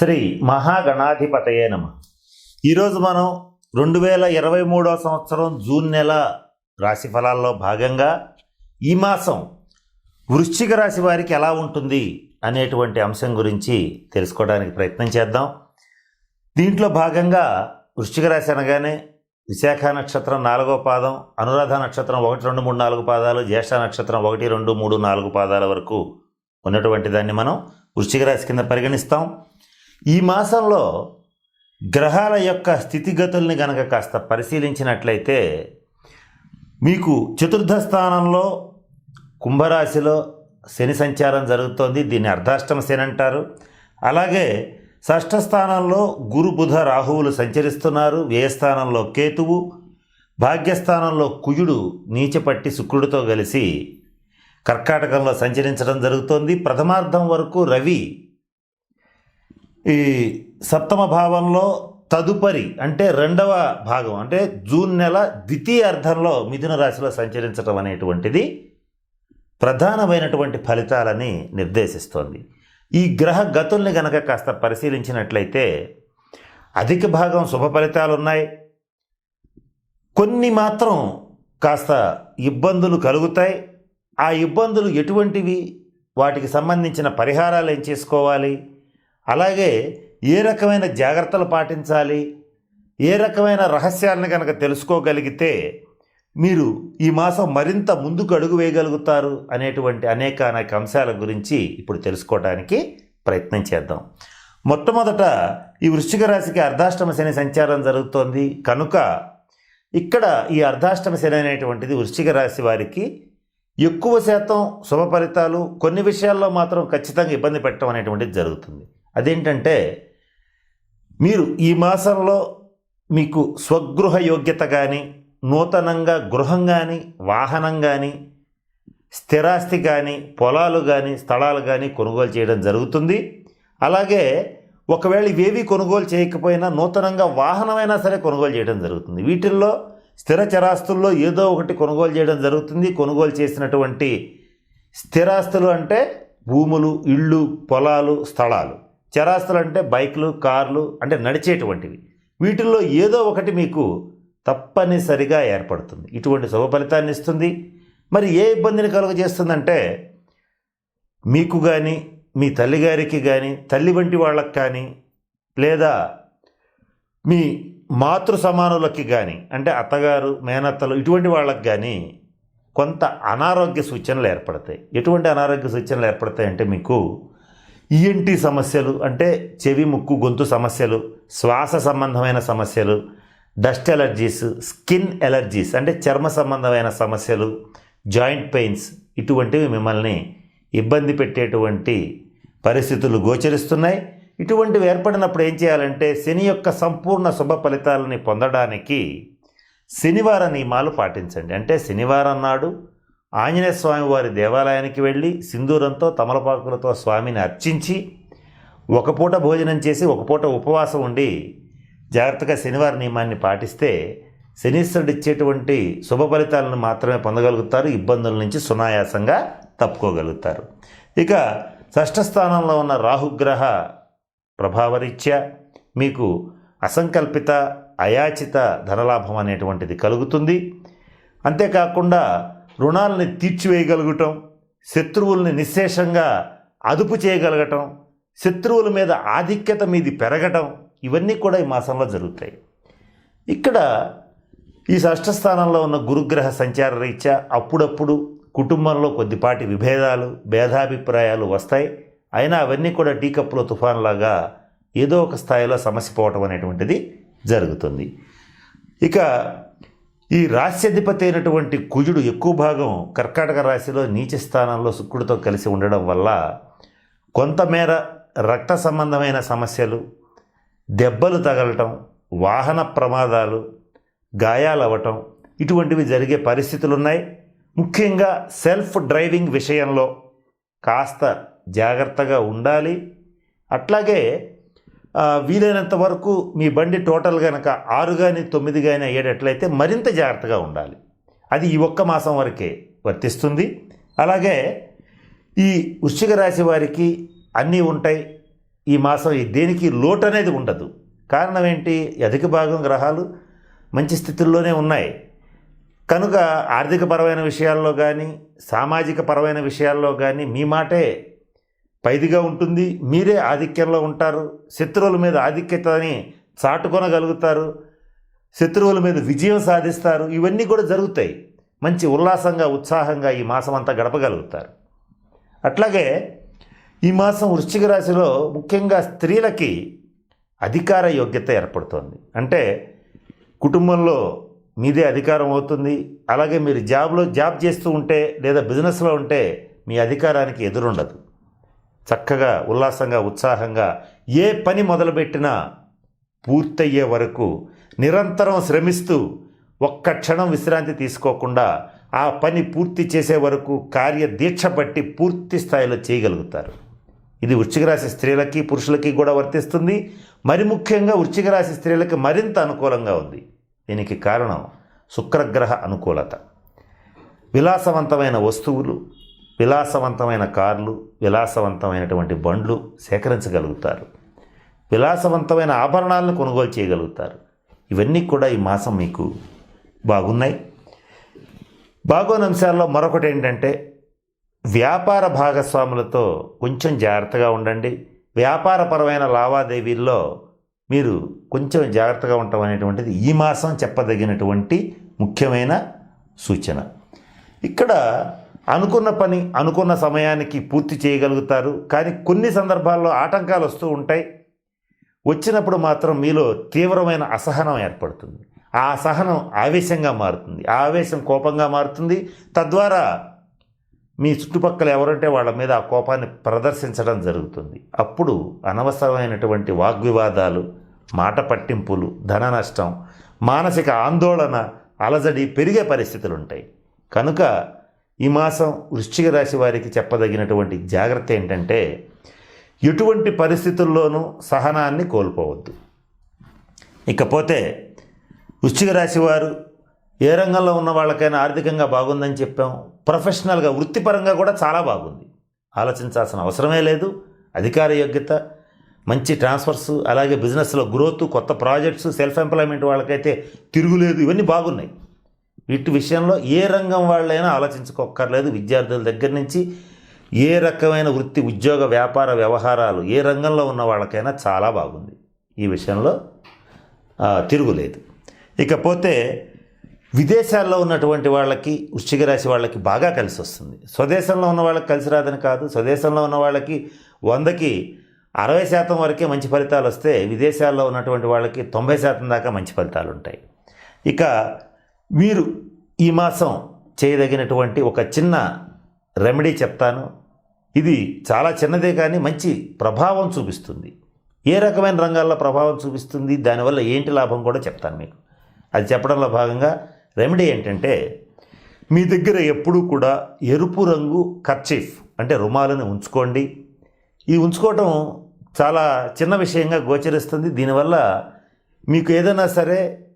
శ్రీ మహాగణాధిపతయే నమ. ఈరోజు మనం రెండు వేల ఇరవై మూడో సంవత్సరం జూన్ నెల రాశి ఫలాల్లో భాగంగా ఈ మాసం వృశ్చిక రాశి వారికి ఎలా ఉంటుంది అనేటువంటి అంశం గురించి తెలుసుకోవడానికి ప్రయత్నం చేద్దాం. దీంట్లో భాగంగా వృశ్చిక రాశి అనగానే విశాఖ నక్షత్రం నాలుగో పాదం అనురాధ నక్షత్రం ఒకటి రెండు మూడు నాలుగు పాదాలు జ్యేష్ఠ నక్షత్రం ఒకటి రెండు మూడు నాలుగు పాదాల వరకు ఉన్నటువంటి దాన్ని మనం వృశ్చిక రాశి కింద పరిగణిస్తాం. ఈ మాసంలో గ్రహాల యొక్క స్థితిగతుల్ని గనక కాస్త పరిశీలించినట్లయితే మీకు చతుర్థ స్థానంలో కుంభరాశిలో శని సంచారం జరుగుతోంది. దీన్ని అర్ధాష్టమ శని అంటారు. అలాగే షష్ఠ స్థానంలో గురు బుధ రాహువులు సంచరిస్తున్నారు. వ్యయస్థానంలో కేతువు భాగ్యస్థానంలో కుజుడు నీచపట్టి శుక్రుడితో కలిసి కర్కాటకంలో సంచరించడం జరుగుతోంది. ప్రథమార్థం వరకు రవి ఈ సప్తమ భావంలో తదుపరి అంటే రెండవ భాగం అంటే జూన్ నెల ద్వితీయ అర్థంలో మిథున రాశిలో సంచరించడం అనేటువంటిది ప్రధానమైనటువంటి ఫలితాలని నిర్దేశిస్తోంది. ఈ గ్రహ గతుల్ని గనక కాస్త పరిశీలించినట్లయితే అధిక భాగం శుభ ఫలితాలు ఉన్నాయి. కొన్ని మాత్రం కాస్త ఇబ్బందులు కలుగుతాయి. ఆ ఇబ్బందులు ఎటువంటివి? వాటికి సంబంధించిన పరిహారాలు ఏం చేసుకోవాలి? అలాగే ఏ రకమైన జాగ్రత్తలు పాటించాలి? ఏ రకమైన రహస్యాలను కనుక తెలుసుకోగలిగితే మీరు ఈ మాసం మరింత ముందుకు అడుగు వేయగలుగుతారు అనేటువంటి అనేక అనేక అంశాల గురించి ఇప్పుడు తెలుసుకోవడానికి ప్రయత్నం చేద్దాం. మొట్టమొదట ఈ వృశ్చిక రాశికి అర్ధాష్టమ శని సంచారం జరుగుతోంది. కనుక ఇక్కడ ఈ అర్ధాష్టమ శని అనేటువంటిది వృశ్చిక రాశి వారికి ఎక్కువ శాతం శుభ ఫలితాలు కొన్ని విషయాల్లో మాత్రం ఖచ్చితంగా ఇబ్బంది పెట్టడం అనేటువంటిది జరుగుతుంది. అదేంటంటే మీరు ఈ మాసంలో మీకు స్వగృహ యోగ్యత కానీ నూతనంగా గృహం కానీ వాహనం కానీ స్థిరాస్తి కానీ పొలాలు కానీ స్థలాలు కానీ కొనుగోలు చేయడం జరుగుతుంది. అలాగే ఒకవేళ ఇవేవి కొనుగోలు చేయకపోయినా నూతనంగా వాహనమైనా సరే కొనుగోలు చేయడం జరుగుతుంది. వీటిల్లో స్థిర చరాస్తుల్లో ఏదో ఒకటి కొనుగోలు చేయడం జరుగుతుంది. కొనుగోలు చేసినటువంటి స్థిరాస్తులు అంటే భూములు ఇళ్ళు పొలాలు స్థలాలు. చరాస్తులు అంటే బైకులు కార్లు అంటే నడిచేటువంటివి. వీటిల్లో ఏదో ఒకటి మీకు తప్పనిసరిగా ఏర్పడుతుంది. ఇటువంటి శుభ ఫలితాన్ని ఇస్తుంది. మరి ఏ ఇబ్బందిని కలుగజేస్తుందంటే మీకు కానీ మీ తల్లిగారికి కానీ తల్లి వంటి వాళ్ళకి కానీ లేదా మీ మాతృ సమానులకి కానీ అంటే అత్తగారు మేనత్తలు ఇటువంటి వాళ్ళకి కానీ కొంత అనారోగ్య సూచనలు ఏర్పడతాయి. ఎటువంటి అనారోగ్య సూచనలు ఏర్పడతాయి అంటే మీకు ఈఎన్టీ సమస్యలు అంటే చెవి ముక్కు గొంతు సమస్యలు శ్వాస సంబంధమైన సమస్యలు డస్ట్ ఎలర్జీస్ స్కిన్ ఎలర్జీస్ అంటే చర్మ సంబంధమైన సమస్యలు జాయింట్ పెయిన్స్ ఇటువంటివి మిమ్మల్ని ఇబ్బంది పెట్టేటువంటి పరిస్థితులు గోచరిస్తున్నాయి. ఇటువంటివి ఏర్పడినప్పుడు ఏం చేయాలంటే శని యొక్క సంపూర్ణ శుభ ఫలితాలని పొందడానికి శనివార నియమాలు పాటించండి. అంటే శనివారం నాడు ఆంజనేయ స్వామి వారి దేవాలయానికి వెళ్ళి సింధూరంతో తమలపాకులతో స్వామిని అర్చించి ఒక పూట భోజనం చేసి ఒక పూట ఉపవాసం ఉండి జాగ్రత్తగా శనివారి నియమాన్ని పాటిస్తే శనీశ్వరుడు ఇచ్చేటువంటి శుభ ఫలితాలను మాత్రమే పొందగలుగుతారు ఇబ్బందుల నుంచి సునాయాసంగా తప్పుకోగలుగుతారు. ఇక షష్ఠ స్థానంలో ఉన్న రాహుగ్రహ ప్రభావరీత్యా మీకు అసంకల్పిత అయాచిత ధనలాభం అనేటువంటిది కలుగుతుంది. అంతేకాకుండా రుణాలని తీర్చివేయగలగటం శత్రువుల్ని నిశ్శేషంగా అదుపు చేయగలగటం శత్రువుల మీద ఆధిక్యత మీది పెరగటం ఇవన్నీ కూడా ఈ మాసంలో జరుగుతాయి. ఇక్కడ ఈ షష్ఠస్థానంలో ఉన్న గురుగ్రహ సంచార రీత్యా అప్పుడప్పుడు కుటుంబంలో కొద్దిపాటి విభేదాలు భేదాభిప్రాయాలు వస్తాయి. అయినా అవన్నీ కూడా టీ తుఫాన్లాగా ఏదో ఒక స్థాయిలో సమస్య పోవటం అనేటువంటిది జరుగుతుంది. ఇక ఈ రాశ్యాధిపతి అయినటువంటి కుజుడు ఎక్కువ భాగం కర్కాటక రాశిలో నీచ స్థానంలో శుక్రుడితో కలిసి ఉండడం వల్ల కొంతమేర రక్త సంబంధమైన సమస్యలు దెబ్బలు తగలటం వాహన ప్రమాదాలు గాయాలవ్వటం ఇటువంటివి జరిగే పరిస్థితులు ఉన్నాయి ముఖ్యంగా సెల్ఫ్ డ్రైవింగ్ విషయంలో కాస్త జాగ్రత్తగా ఉండాలి. అట్లాగే వీలైనంత వరకు మీ బండి టోటల్ కనుక ఆరు కానీ తొమ్మిది కానీ అయ్యేటట్లయితే మరింత జాగ్రత్తగా ఉండాలి. అది ఈ ఒక్క మాసం వరకే వర్తిస్తుంది. అలాగే ఈ వృశ్చిక రాశి వారికి అన్నీ ఉంటాయి. ఈ మాసం దేనికి లోటు అనేది ఉండదు. కారణం ఏంటి? అధిక భాగం గ్రహాలు మంచి స్థితుల్లోనే ఉన్నాయి. కనుక ఆర్థికపరమైన విషయాల్లో కానీ సామాజిక పరమైన విషయాల్లో కానీ మీ మాటే పైదిగా ఉంటుంది. మీరే ఆధిక్యంలో ఉంటారు. శత్రువుల మీద ఆధిక్యతని చాటుకొనగలుగుతారు. శత్రువుల మీద విజయం సాధిస్తారు. ఇవన్నీ కూడా జరుగుతాయి. మంచి ఉల్లాసంగా ఉత్సాహంగా ఈ మాసం అంతా గడపగలుగుతారు. అట్లాగే ఈ మాసం వృశ్చిక రాశిలో ముఖ్యంగా స్త్రీలకి అధికార యోగ్యత ఏర్పడుతోంది. అంటే కుటుంబంలో మీదే అధికారం అవుతుంది. అలాగే మీరు జాబ్లో జాబ్ చేస్తూ ఉంటే లేదా బిజినెస్లో ఉంటే మీ అధికారానికి ఎదురుండదు. చక్కగా ఉల్లాసంగా ఉత్సాహంగా ఏ పని మొదలుపెట్టినా పూర్తయ్యే వరకు నిరంతరం శ్రమిస్తూ ఒక్క క్షణం విశ్రాంతి తీసుకోకుండా ఆ పని పూర్తి చేసే వరకు కార్యదీక్ష పట్టి పూర్తి స్థాయిలో చేయగలుగుతారు. ఇది వృశ్చిక రాశి స్త్రీలకి పురుషులకి కూడా వర్తిస్తుంది. మరి ముఖ్యంగా వృశ్చిక రాశి స్త్రీలకి మరింత అనుకూలంగా ఉంది. దీనికి కారణం శుక్రగ్రహ అనుకూలత. విలాసవంతమైన వస్తువులు విలాసవంతమైన కార్లు విలాసవంతమైనటువంటి బండ్లు సేకరించగలుగుతారు. విలాసవంతమైన ఆభరణాలను కొనుగోలు చేయగలుగుతారు. ఇవన్నీ కూడా ఈ మాసం మీకు బాగున్నాయి. బాగోని అంశాల్లో మరొకటి ఏంటంటే వ్యాపార భాగస్వాములతో కొంచెం జాగ్రత్తగా ఉండండి. వ్యాపారపరమైన లావాదేవీల్లో మీరు కొంచెం జాగ్రత్తగా ఉండటం అనేటువంటిది ఈ మాసం చెప్పదగినటువంటి ముఖ్యమైన సూచన. ఇక్కడ అనుకున్న పని అనుకున్న సమయానికి పూర్తి చేయగలుగుతారు. కానీ కొన్ని సందర్భాల్లో ఆటంకాలు వస్తూ ఉంటాయి. వచ్చినప్పుడు మాత్రం మీలో తీవ్రమైన అసహనం ఏర్పడుతుంది. ఆ అసహనం ఆవేశంగా మారుతుంది. ఆ ఆవేశం కోపంగా మారుతుంది. తద్వారా మీ చుట్టుపక్కల ఎవరంటే వాళ్ళ మీద ఆ కోపాన్ని ప్రదర్శించడం జరుగుతుంది. అప్పుడు అనవసరమైనటువంటి వాగ్వివాదాలు మాట పట్టింపులు ధన నష్టం మానసిక ఆందోళన అలజడి పెరిగే పరిస్థితులు ఉంటాయి కనుక ఈ మాసం వృశ్చిక రాశి వారికి చెప్పదగినటువంటి జాగ్రత్త ఏంటంటే ఎటువంటి పరిస్థితుల్లోనూ సహనాన్ని కోల్పోవద్దు. ఇకపోతే వృశ్చిక రాశి వారు ఏ రంగంలో ఉన్న వాళ్ళకైనా ఆర్థికంగా బాగుందని చెప్పాం. ప్రొఫెషనల్గా వృత్తిపరంగా కూడా చాలా బాగుంది. ఆలోచించాల్సిన అవసరమే లేదు. అధికార యోగ్యత మంచి ట్రాన్స్ఫర్స్ అలాగే బిజినెస్లో గ్రోత్ కొత్త ప్రాజెక్ట్స్ సెల్ఫ్ ఎంప్లాయ్మెంట్ వాళ్ళకైతే తిరుగులేదు. ఇవన్నీ బాగున్నాయి. వీటి విషయంలో ఏ రంగం వాళ్ళైనా ఆలోచించుకోక్కర్లేదు. విద్యార్థుల దగ్గర నుంచి ఏ రకమైన వృత్తి ఉద్యోగ వ్యాపార వ్యవహారాలు ఏ రంగంలో ఉన్న వాళ్ళకైనా చాలా బాగుంది. ఈ విషయంలో తిరుగులేదు. ఇకపోతే విదేశాల్లో ఉన్నటువంటి వాళ్ళకి వృశ్చిక రాశి వాళ్ళకి బాగా కలిసి వస్తుంది. స్వదేశంలో ఉన్న వాళ్ళకి కలిసి రాదని కాదు. స్వదేశంలో ఉన్న వాళ్ళకి వందకి అరవై శాతం వరకే మంచి ఫలితాలు వస్తే విదేశాల్లో ఉన్నటువంటి వాళ్ళకి తొంభై శాతం దాకా మంచి ఫలితాలు ఉంటాయి ఇక మీరు ఈ మాసం చేయదగినటువంటి ఒక చిన్న రెమెడీ చెప్తాను. ఇది చాలా చిన్నదే కానీ మంచి ప్రభావం చూపిస్తుంది. ఏ రకమైన రంగాల్లో ప్రభావం చూపిస్తుంది? దానివల్ల ఏంటి లాభం కూడా చెప్తాను మీకు. అది చెప్పడంలో భాగంగా రెమెడీ ఏంటంటే మీ దగ్గర ఎప్పుడూ కూడా ఎరుపు రంగు కర్చీఫ్ అంటే రుమాలను ఉంచుకోండి. ఈ ఉంచుకోవటం చాలా చిన్న విషయంగా గోచరిస్తుంది. దీనివల్ల మీకు ఏదైనా సరే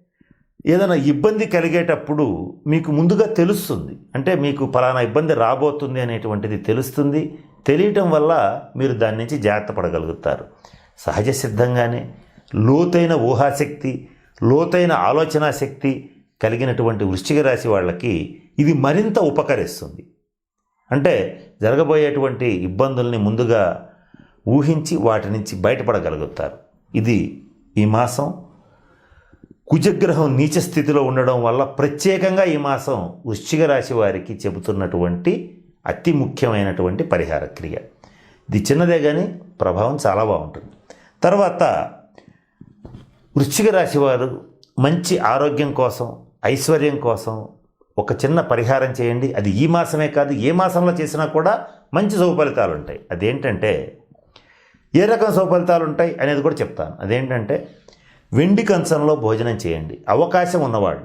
ఏదైనా ఇబ్బంది కలిగేటప్పుడు మీకు ముందుగా తెలుస్తుంది. అంటే మీకు ఫలానా ఇబ్బంది రాబోతుంది అనేటువంటిది తెలుస్తుంది. తెలియటం వల్ల మీరు దాని నుంచి జాగ్రత్త పడగలుగుతారు. సహజ సిద్ధంగానే లోతైన ఊహాశక్తి లోతైన ఆలోచనా శక్తి కలిగినటువంటి వృశ్చిక రాశి వాళ్ళకి ఇది మరింత ఉపకరిస్తుంది. అంటే జరగబోయేటువంటి ఇబ్బందుల్ని ముందుగా ఊహించి వాటి నుంచి బయటపడగలుగుతారు. ఇది ఈ మాసం కుజగ్రహం నీచ స్థితిలో ఉండడం వల్ల ప్రత్యేకంగా ఈ మాసం వృశ్చిక రాశి వారికి చెబుతున్నటువంటి అతి ముఖ్యమైనటువంటి పరిహార క్రియ. ఇది చిన్నదే కానీ ప్రభావం చాలా బాగుంటుంది. తర్వాత వృశ్చిక రాశి వారు మంచి ఆరోగ్యం కోసం ఐశ్వర్యం కోసం ఒక చిన్న పరిహారం చేయండి. అది ఈ మాసమే కాదు ఏ మాసంలో చేసినా కూడా మంచి శుభఫలితాలు ఉంటాయి అదేంటంటే ఏ రకం శుభఫలితాలు ఉంటాయి అనేది కూడా చెప్తాను. అదేంటంటే వెండి కంచంలో భోజనం చేయండి. అవకాశం ఉన్నవాళ్ళు.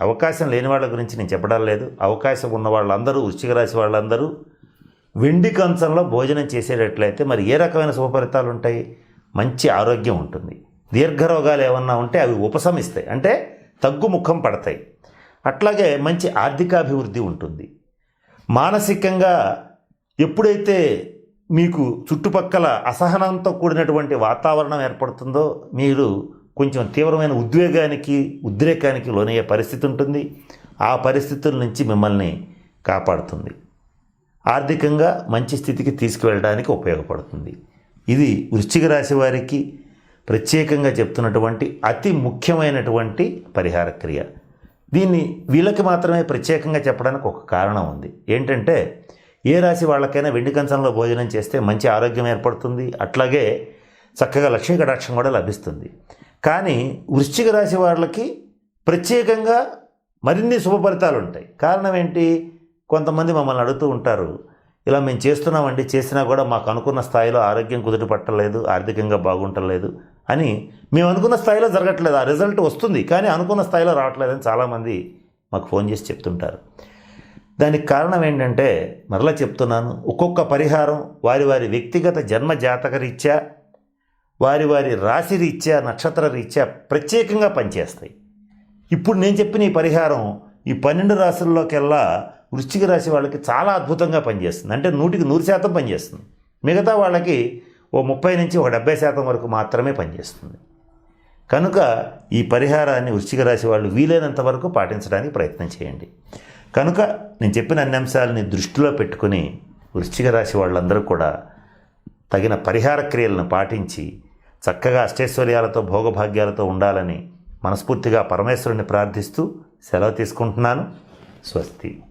అవకాశం లేని వాళ్ళ గురించి నేను చెప్పడం లేదు. అవకాశం ఉన్న వాళ్ళందరూ వృశ్చిక రాశి వాళ్ళందరూ వెండి కంచంలో భోజనం చేసేటట్లయితే మరి ఏ రకమైన శుభ ఫలితాలు ఉంటాయి? మంచి ఆరోగ్యం ఉంటుంది. దీర్ఘరోగాలు ఏమన్నా ఉంటే అవి ఉపశమిస్తాయి. అంటే తగ్గుముఖం పడతాయి. అట్లాగే మంచి ఆర్థికాభివృద్ధి ఉంటుంది. మానసికంగా ఎప్పుడైతే మీకు చుట్టుపక్కల అసహనంతో కూడినటువంటి వాతావరణం ఏర్పడుతుందో మీరు కొంచెం తీవ్రమైన ఉద్వేగానికి ఉద్రేకానికి లోనయ్యే పరిస్థితి ఉంటుంది. ఆ పరిస్థితుల నుంచి మిమ్మల్ని కాపాడుతుంది. ఆర్థికంగా మంచి స్థితికి తీసుకువెళ్ళడానికి ఉపయోగపడుతుంది. ఇది వృశ్చిక రాశి వారికి ప్రత్యేకంగా చెప్తున్నటువంటి అతి ముఖ్యమైనటువంటి పరిహార క్రియ. దీన్ని వీళ్ళకి మాత్రమే ప్రత్యేకంగా చెప్పడానికి ఒక కారణం ఉంది. ఏంటంటే ఏ రాశి వాళ్ళకైనా వెండి కంచంలో భోజనం చేస్తే మంచి ఆరోగ్యం ఏర్పడుతుంది. అట్లాగే చక్కగా లక్ష్మీ కటాక్షం కూడా లభిస్తుంది. కానీ వృశ్చిక రాశి వాళ్ళకి ప్రత్యేకంగా మరిన్ని శుభ ఫలితాలు ఉంటాయి. కారణం ఏంటి? కొంతమంది మమ్మల్ని అడుగుతూ ఉంటారు ఇలా మేము చేస్తున్నామండి చేసినా కూడా మాకు అనుకున్న స్థాయిలో ఆరోగ్యం కుదుట పట్టలేదు ఆర్థికంగా బాగుంటలేదు అని మేము అనుకున్న స్థాయిలో జరగట్లేదు. ఆ రిజల్ట్ వస్తుంది కానీ అనుకున్న స్థాయిలో రావట్లేదని చాలామంది మాకు ఫోన్ చేసి చెప్తుంటారు. దానికి కారణం ఏంటంటే మరలా చెప్తున్నాను ఒక్కొక్క పరిహారం వారి వారి వ్యక్తిగత జన్మ జాతకరీత్యా వారి వారి రాశి రీత్యా నక్షత్ర రీత్యా ప్రత్యేకంగా పనిచేస్తాయి. ఇప్పుడు నేను చెప్పిన ఈ పరిహారం ఈ పన్నెండు రాశుల్లోకెల్లా వృశ్చిక రాశి వాళ్ళకి చాలా అద్భుతంగా పనిచేస్తుంది. అంటే నూటికి నూరు శాతం పనిచేస్తుంది. మిగతా వాళ్ళకి ఓ ముప్పై నుంచి ఒక డెబ్బై శాతం వరకు మాత్రమే పనిచేస్తుంది. కనుక ఈ పరిహారాన్ని వృశ్చిక రాశి వాళ్ళు వీలైనంత వరకు పాటించడానికి ప్రయత్నం చేయండి. కనుక నేను చెప్పిన అన్ని అంశాలని దృష్టిలో పెట్టుకుని వృశ్చిక రాశి వాళ్ళందరూ కూడా తగిన పరిహార క్రియలను పాటించి చక్కగా అష్టైశ్వర్యాలతో భోగభాగ్యాలతో ఉండాలని మనస్ఫూర్తిగా పరమేశ్వరుని ప్రార్థిస్తూ సెలవు తీసుకుంటున్నాను. స్వస్తి.